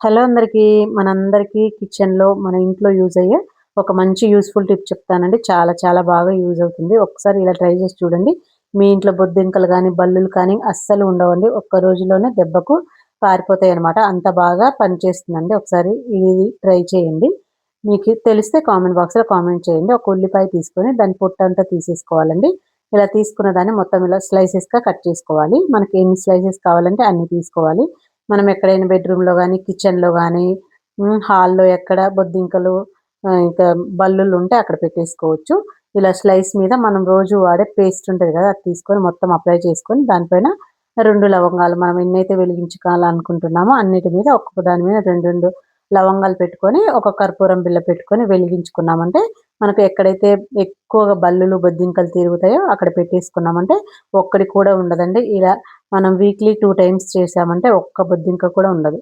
Hello అందరికీ మనందరికీ కిచెన్లో మన ఇంట్లో యూజ్ అయ్యే ఒక మంచి యూస్ఫుల్ టిప్ చెప్తానండి. చాలా చాలా బాగా యూజ్ అవుతుంది. ఒకసారి ఇలా ట్రై చేసి చూడండి. మీ ఇంట్లో బొద్దింకలు కానీ బల్లులు కానీ అస్సలు ఉండవండి. ఒక్క రోజులోనే దెబ్బకు పారిపోతాయి అనమాట అంత బాగా పనిచేస్తుందండి. ఒకసారి ఇది ట్రై చేయండి. మీకు తెలిస్తే కామెంట్ బాక్స్లో కామెంట్ చేయండి. ఒక ఉల్లిపాయ తీసుకొని దాని పొట్టు అంతా తీసేసుకోవాలండి. ఇలా తీసుకున్న దాన్ని మొత్తం ఇలా స్లైసెస్గా కట్ చేసుకోవాలి. మనకి ఎన్ని స్లైసెస్ కావాలంటే అన్ని తీసుకోవాలి. మనం ఎక్కడైనా బెడ్రూమ్లో కానీ కిచెన్లో కానీ హాల్లో ఎక్కడ బొద్దింకలు ఇంకా బల్లులు ఉంటే అక్కడ పెట్టేసుకోవచ్చు. ఇలా స్లైస్ మీద మనం రోజు వాడే పేస్ట్ ఉంటుంది కదా అది తీసుకొని మొత్తం అప్లై చేసుకొని దానిపైన రెండు లవంగాలు మనం ఎన్నైతే వెలిగించుకోవాలనుకుంటున్నామో అన్నిటి మీద ఒక్కొక్క దాని మీద రెండు రెండు లవంగాలు పెట్టుకొని ఒక కర్పూరం బిల్ల పెట్టుకొని వెలిగించుకున్నామంటే మనకు ఎక్కడైతే ఎక్కువగా బల్లులు బొద్దింకలు తిరుగుతాయో అక్కడ పెట్టేసుకున్నామంటే ఒక్కడి కూడా ఉండదండి. ఇలా మనం వీక్లీ టూ టైమ్స్ చేసామంటే ఒక్క బొద్దింక కూడా ఉండదు.